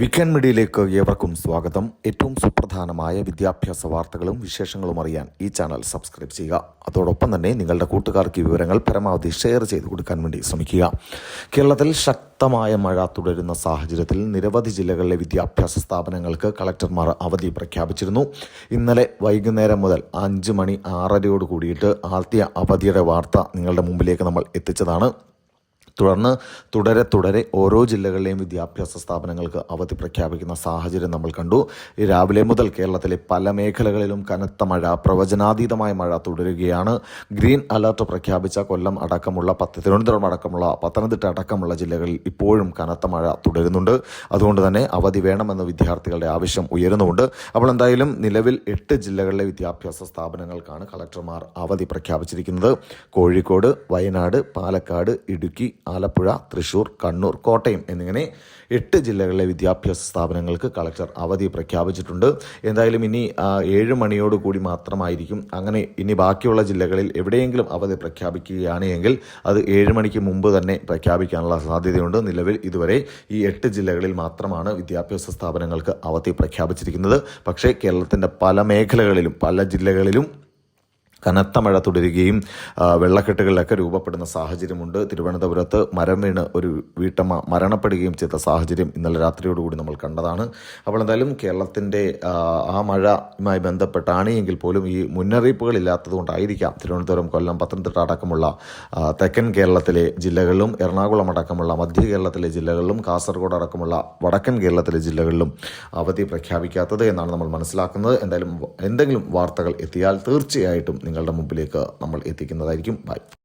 Weekend മീഡിയയിലേക്ക് ഏവർക്കും സ്വാഗതം. ഏറ്റവും സുപ്രധാനമായ വിദ്യാഭ്യാസ വാർത്തകളും വിശേഷങ്ങളും അറിയാൻ ഈ ചാനൽ സബ്സ്ക്രൈബ് ചെയ്യുക. അതോടൊപ്പം തന്നെ നിങ്ങളുടെ കൂട്ടുകാർക്ക് വിവരങ്ങൾ പരമാവധി ഷെയർ ചെയ്ത് കൊടുക്കാൻ വേണ്ടി ശ്രമിക്കുക. കേരളത്തിൽ ശക്തമായ മഴ തുടരുന്ന സാഹചര്യത്തിൽ നിരവധി ജില്ലകളിലെ വിദ്യാഭ്യാസ സ്ഥാപനങ്ങൾക്ക് കളക്ടർമാർ അവധി പ്രഖ്യാപിച്ചിരുന്നു. ഇന്നലെ വൈകുന്നേരം മുതൽ അഞ്ച് മണി ആറരയോട് കൂടിയിട്ട് ആദ്യ അവധിയുടെ വാർത്ത നിങ്ങളുടെ മുമ്പിലേക്ക് നമ്മൾ എത്തിച്ചതാണ്. തുടർന്ന് തുടരെ തുടരെ ഓരോ ജില്ലകളിലെയും വിദ്യാഭ്യാസ സ്ഥാപനങ്ങൾക്ക് അവധി പ്രഖ്യാപിക്കുന്ന സാഹചര്യം നമ്മൾ കണ്ടു. രാവിലെ മുതൽ കേരളത്തിലെ പല മേഖലകളിലും കനത്ത മഴ പ്രവചനാതീതമായ മഴ തുടരുകയാണ്. ഗ്രീൻ അലർട്ട് പ്രഖ്യാപിച്ച കൊല്ലം അടക്കമുള്ള പത്ത് തിരുവനന്തപുരം അടക്കമുള്ള പത്തനംതിട്ട അടക്കമുള്ള ജില്ലകളിൽ ഇപ്പോഴും കനത്ത മഴ തുടരുന്നുണ്ട്. അതുകൊണ്ട് തന്നെ അവധി വേണമെന്ന വിദ്യാർത്ഥികളുടെ ആവശ്യം ഉയരുന്നുണ്ട് അപ്പോൾ എന്തായാലും നിലവിൽ എട്ട് ജില്ലകളിലെ വിദ്യാഭ്യാസ സ്ഥാപനങ്ങൾക്കാണ് കളക്ടർമാർ അവധി പ്രഖ്യാപിച്ചിരിക്കുന്നത്. കോഴിക്കോട് വയനാട് പാലക്കാട് ഇടുക്കി ആലപ്പുഴ തൃശൂർ കണ്ണൂർ കോട്ടയം എന്നിങ്ങനെ എട്ട് ജില്ലകളിലെ വിദ്യാഭ്യാസ സ്ഥാപനങ്ങൾക്ക് കളക്ടർ അവധി പ്രഖ്യാപിച്ചിട്ടുണ്ട്. എന്തായാലും ഇനി ഏഴ് മണിയോടുകൂടി മാത്രമായിരിക്കും. അങ്ങനെ ഇനി ബാക്കിയുള്ള ജില്ലകളിൽ എവിടെയെങ്കിലും അവധി പ്രഖ്യാപിക്കുകയാണ് എങ്കിൽ അത് ഏഴ് മണിക്ക് മുമ്പ് തന്നെ പ്രഖ്യാപിക്കാനുള്ള സാധ്യതയുണ്ട്. നിലവിൽ ഇതുവരെ ഈ എട്ട് ജില്ലകളിൽ മാത്രമാണ് വിദ്യാഭ്യാസ സ്ഥാപനങ്ങൾക്ക് അവധി പ്രഖ്യാപിച്ചിരിക്കുന്നത്. പക്ഷേ കേരളത്തിന്റെ പല മേഖലകളിലും പല ജില്ലകളിലും കനത്ത മഴ തുടരുകയും വെള്ളക്കെട്ടുകളിലൊക്കെ രൂപപ്പെടുന്ന സാഹചര്യമുണ്ട്. തിരുവനന്തപുരത്ത് മരം വീണ് ഒരു വീട്ടമ്മ മരണപ്പെടുകയും ചെയ്ത സാഹചര്യം ഇന്നലെ രാത്രിയോടുകൂടി നമ്മൾ കണ്ടതാണ്. അപ്പോൾ എന്തായാലും കേരളത്തിന്റെ ആ, മഴയുമായി ബന്ധപ്പെട്ടാണ് എങ്കിൽ പോലും ഈ മുന്നറിയിപ്പുകൾ ഇല്ലാത്തതുകൊണ്ടായിരിക്കാം തിരുവനന്തപുരം കൊല്ലം പത്തനംതിട്ട അടക്കമുള്ള തെക്കൻ കേരളത്തിലെ ജില്ലകളിലും എറണാകുളം അടക്കമുള്ള മധ്യ കേരളത്തിലെ ജില്ലകളിലും കാസർഗോഡ് അടക്കമുള്ള വടക്കൻ കേരളത്തിലെ ജില്ലകളിലും അവധി പ്രഖ്യാപിക്കാത്തത് എന്നാണ് നമ്മൾ മനസ്സിലാക്കുന്നത്. എന്തായാലും എന്തെങ്കിലും വാർത്തകൾ എത്തിയാൽ തീർച്ചയായിട്ടും നിങ്ങളുടെ മുമ്പിലേക്ക് നമ്മൾ എത്തിക്കുന്നതായിരിക്കും. ബൈ